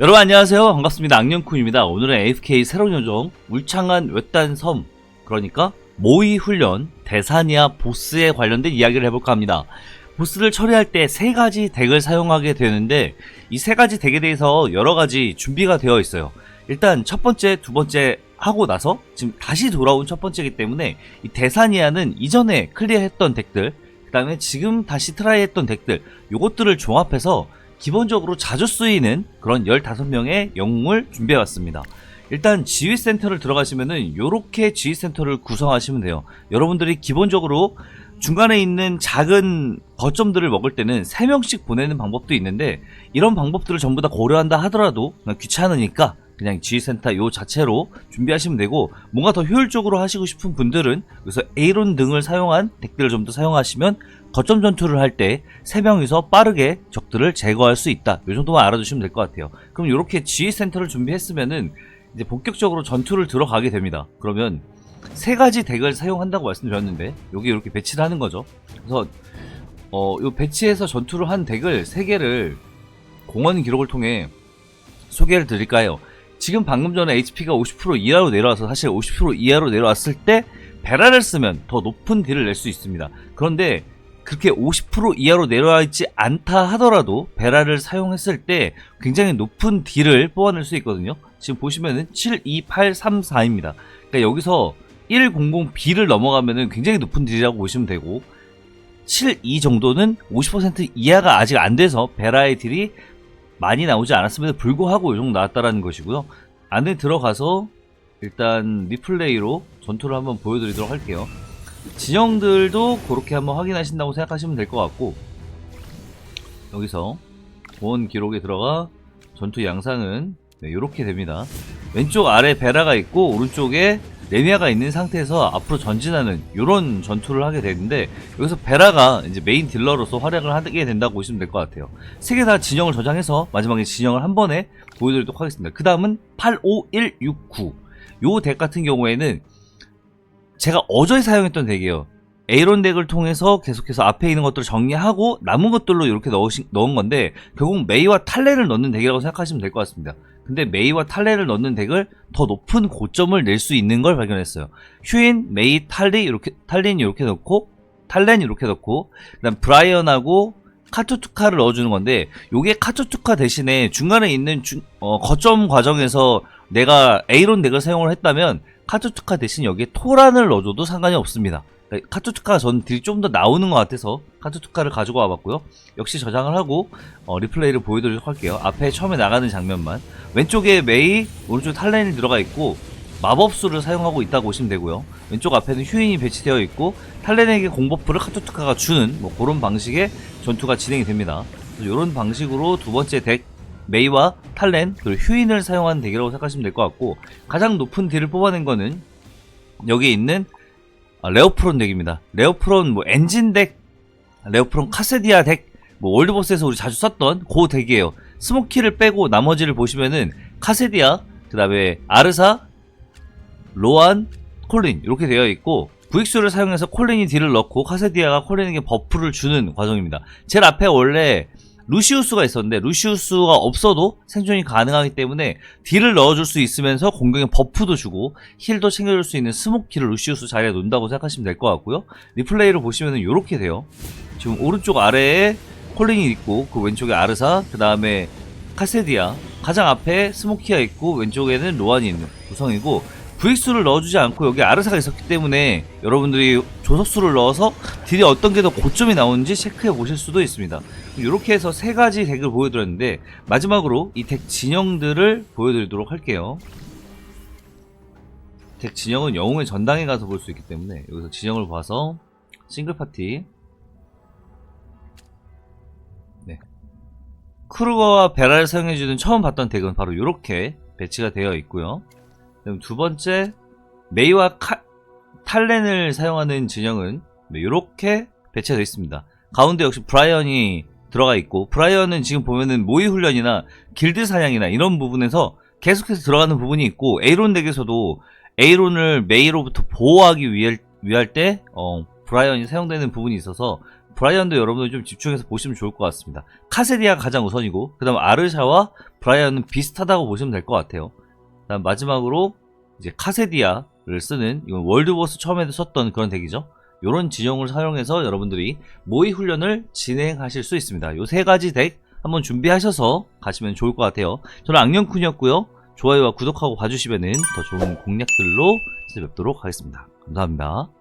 여러분 안녕하세요. 반갑습니다. 악령쿤입니다. 오늘은 AFK 새로운 요정 울창한 외딴 섬 그러니까 모의 훈련 데사니아 보스에 관련된 이야기를 해볼까 합니다. 보스를 처리할 때 세 가지 덱을 사용하게 되는데 이 세 가지 덱에 대해서 여러 가지 준비가 되어 있어요. 일단 첫 번째 두 번째 하고 나서 지금 다시 돌아온 첫 번째이기 때문에 이 데사니아는 이전에 클리어했던 덱들 그 다음에 지금 다시 트라이했던 덱들 요것들을 종합해서 기본적으로 자주 쓰이는 그런 15명의 영웅을 준비해왔습니다. 일단 지휘센터를 들어가시면은 요렇게 지휘센터를 구성하시면 돼요. 여러분들이 기본적으로 중간에 있는 작은 거점들을 먹을 때는 3명씩 보내는 방법도 있는데 이런 방법들을 전부 다 고려한다 하더라도 귀찮으니까 그냥 지휘센터 요 자체로 준비하시면 되고 뭔가 더 효율적으로 하시고 싶은 분들은 그래서 에이론 등을 사용한 덱들을 좀 더 사용하시면 거점 전투를 할때 3명이서 빠르게 적들을 제거할 수 있다. 이 정도만 알아두시면 될 것 같아요. 그럼 이렇게 지휘 센터를 준비했으면은 이제 본격적으로 전투를 들어가게 됩니다. 그러면 세 가지 덱을 사용한다고 말씀드렸는데 여기 이렇게 배치를 하는 거죠. 그래서 어, 요 배치해서 전투를 한 덱을 세 개를 공원 기록을 통해 소개를 드릴까요? 지금 방금 전에 HP가 50% 이하로 내려와서 사실 50% 이하로 내려왔을 때 베라를 쓰면 더 높은 딜을 낼 수 있습니다. 그런데 그렇게 50% 이하로 내려와 있지 않다 하더라도 베라를 사용했을 때 굉장히 높은 딜을 뽑아낼 수 있거든요. 지금 보시면은 72834입니다. 그러니까 여기서 100B를 넘어가면은 굉장히 높은 딜이라고 보시면 되고 72 정도는 50% 이하가 아직 안 돼서 베라의 딜이 많이 나오지 않았음에도 불구하고 이 정도 나왔다라는 것이고요. 안에 들어가서 일단 리플레이로 전투를 한번 보여드리도록 할게요. 진영들도 그렇게 한번 확인하신다고 생각하시면 될 것 같고 여기서 본 기록에 들어가 전투 양상은 네, 이렇게 됩니다. 왼쪽 아래 베라가 있고 오른쪽에 레미아가 있는 상태에서 앞으로 전진하는 이런 전투를 하게 되는데 여기서 베라가 이제 메인 딜러로서 활약을 하게 된다고 보시면 될 것 같아요. 세 개 다 진영을 저장해서 마지막에 진영을 한 번에 보여드리도록 하겠습니다. 그 다음은 85169. 요 덱 같은 경우에는 제가 어제 사용했던 덱이에요. 에이론 덱을 통해서 계속해서 앞에 있는 것들을 정리하고 남은 것들로 이렇게 넣으신, 넣은 건데 결국 메이와 탈레를 넣는 덱이라고 생각하시면 될 것 같습니다. 근데 메이와 탈레를 넣는 덱을 더 높은 고점을 낼 수 있는 걸 발견했어요. 휴인, 메이, 탈리 이렇게 탈린 이렇게 넣고 탈렌 이렇게 넣고 그다음 브라이언하고 카투투카를 넣어주는 건데 요게 카투투카 대신에 중간에 있는 중- 어, 거점 과정에서 내가 에이론 덱을 사용을 했다면 카투투카 대신 여기에 토란을 넣어줘도 상관이 없습니다. 그러니까 카투투카가 전 딜이 좀 더 나오는 것 같아서 카투투카를 가지고 와봤고요. 역시 저장을 하고 어, 리플레이를 보여드리도록 할게요. 앞에 처음에 나가는 장면만 왼쪽에 메이, 오른쪽에 탈렌이 들어가 있고 마법수를 사용하고 있다고 보시면 되고요. 왼쪽 앞에는 휴인이 배치되어 있고 탈렌에게 공버프를 카투투카가 주는 뭐 그런 방식의 전투가 진행이 됩니다. 이런 방식으로 두 번째 덱 메이와 탈렌 그리고 휴인을 사용한 덱이라고 생각하시면 될 것 같고 가장 높은 딜을 뽑아낸 거는 여기 있는 아, 레오프론 덱입니다. 레오프론 뭐 엔진 덱, 레오프론 카세디아 덱, 뭐 월드보스에서 우리 자주 썼던 그 덱이에요. 스모키를 빼고 나머지를 보시면은 카세디아, 그 다음에 아르사, 로안, 콜린 이렇게 되어 있고 구익수를 사용해서 콜린이 딜을 넣고 카세디아가 콜린에게 버프를 주는 과정입니다. 제일 앞에 원래 루시우스가 있었는데 루시우스가 없어도 생존이 가능하기 때문에 딜을 넣어줄 수 있으면서 공격에 버프도 주고 힐도 챙겨줄 수 있는 스모키를 루시우스 자리에 놓는다고 생각하시면 될 것 같고요. 리플레이를 보시면 이렇게 돼요. 지금 오른쪽 아래에 콜린이 있고 그 왼쪽에 아르사 그 다음에 카세디아 가장 앞에 스모키가 있고 왼쪽에는 로안이 있는 구성이고 VX를 넣어주지 않고 여기 아르사가 있었기 때문에 여러분들이 조석수를 넣어서 딜이 어떤 게 더 고점이 나오는지 체크해 보실 수도 있습니다. 이렇게 해서 세 가지 덱을 보여드렸는데 마지막으로 이 덱 진영들을 보여드리도록 할게요. 덱 진영은 영웅의 전당에 가서 볼 수 있기 때문에 여기서 진영을 봐서 싱글 파티 네. 크루거와 베라를 사용해주는 처음 봤던 덱은 바로 이렇게 배치가 되어 있고요. 두 번째 메이와 카, 탈렌을 사용하는 진영은 이렇게 배치가 되어 있습니다. 가운데 역시 브라이언이 들어가 있고 브라이언은 지금 보면은 모의 훈련이나 길드 사냥이나 이런 부분에서 계속해서 들어가는 부분이 있고 에이론 덱에서도 에이론을 메이로부터 보호하기 위할, 위할 때 어, 브라이언이 사용되는 부분이 있어서 브라이언도 여러분들 좀 집중해서 보시면 좋을 것 같습니다. 카세디아가 가장 우선이고 그 다음 아르샤와 브라이언은 비슷하다고 보시면 될 것 같아요. 그 다음 마지막으로 이제 카세디아를 쓰는 이건 월드보스 처음에도 썼던 그런 덱이죠. 이런 지형을 사용해서 여러분들이 모의 훈련을 진행하실 수 있습니다. 요 세 가지 덱 한번 준비하셔서 가시면 좋을 것 같아요. 저는 악령쿤이었고요. 좋아요와 구독하고 봐주시면은 더 좋은 공략들로 찾아뵙도록 하겠습니다. 감사합니다.